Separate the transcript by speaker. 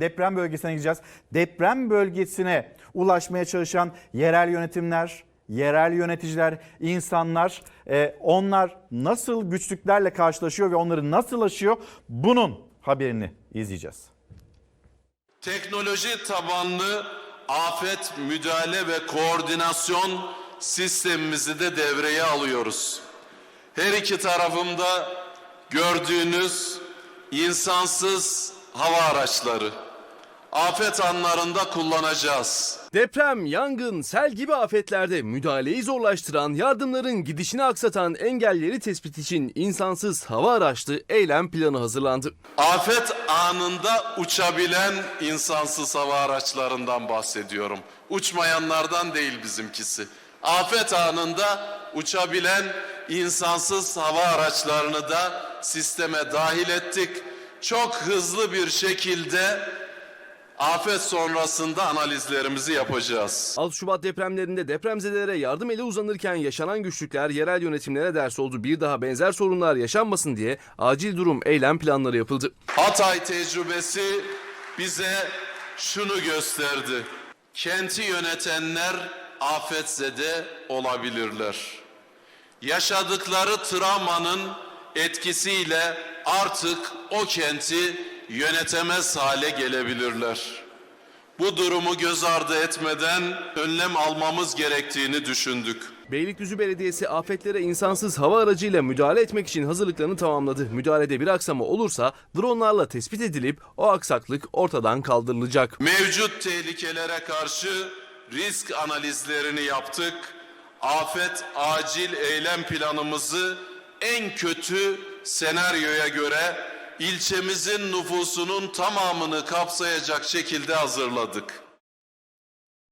Speaker 1: Deprem bölgesine gideceğiz. Deprem bölgesine ulaşmaya çalışan yerel yönetimler, yerel yöneticiler, insanlar e, onlar nasıl güçlüklerle karşılaşıyor ve onları nasıl aşıyor bunun haberini izleyeceğiz.
Speaker 2: Teknoloji tabanlı afet müdahale ve koordinasyon sistemimizi de devreye alıyoruz. Her iki tarafımda gördüğünüz insansız hava araçları afet anlarında kullanacağız.
Speaker 3: Deprem, yangın, sel gibi afetlerde müdahaleyi zorlaştıran, yardımların gidişini aksatan engelleri tespit için insansız hava araçlı eylem planı hazırlandı.
Speaker 2: Afet anında uçabilen insansız hava araçlarından bahsediyorum. Uçmayanlardan değil bizimkisi. Afet anında uçabilen insansız hava araçlarını da sisteme dahil ettik. Çok hızlı bir şekilde afet sonrasında analizlerimizi yapacağız.
Speaker 3: 6 Şubat depremlerinde depremzedelere yardım eli uzanırken yaşanan güçlükler yerel yönetimlere ders oldu. Bir daha benzer sorunlar yaşanmasın diye acil durum eylem planları yapıldı.
Speaker 2: Hatay tecrübesi bize şunu gösterdi. Kenti yönetenler afetzede olabilirler. Yaşadıkları travmanın etkisiyle artık o kenti yönetemez hale gelebilirler. Bu durumu göz ardı etmeden önlem almamız gerektiğini düşündük.
Speaker 3: Beylikdüzü Belediyesi afetlere insansız hava aracıyla müdahale etmek için hazırlıklarını tamamladı. Müdahalede bir aksama olursa dronlarla tespit edilip o aksaklık ortadan kaldırılacak.
Speaker 2: Mevcut tehlikelere karşı risk analizlerini yaptık. Afet acil eylem planımızı en kötü senaryoya göre ilçemizin nüfusunun tamamını kapsayacak şekilde hazırladık.